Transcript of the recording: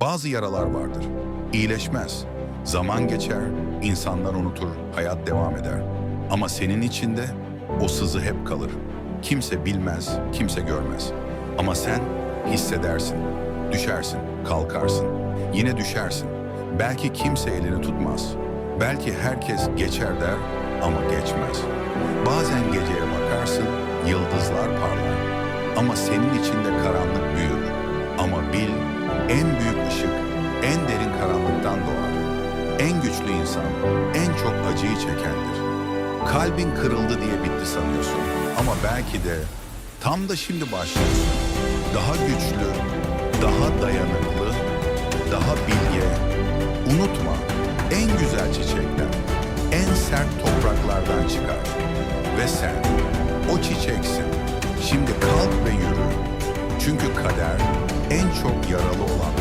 Bazı yaralar vardır. İyileşmez. Zaman geçer, insanlar unutur, hayat devam eder. Ama senin içinde o sızı hep kalır. Kimse bilmez, kimse görmez. Ama sen hissedersin. Düşersin, kalkarsın. Yine düşersin. Belki kimse elini tutmaz. Belki herkes geçer der ama geçmez. Bazen geceye bakarsın, yıldızlar parlar. Ama senin içinde karanlık büyür. Işık en derin karanlıktan doğar. En güçlü insan en çok acıyı çekendir. Kalbin kırıldı diye bitti sanıyorsun. Ama belki de tam da şimdi başlıyorsun. Daha güçlü, daha dayanıklı, daha bilge. Unutma, en güzel çiçekler en sert topraklardan çıkar. Ve sen o çiçeksin. Şimdi kalk ve yürü. Çünkü kader en çok yaralı olan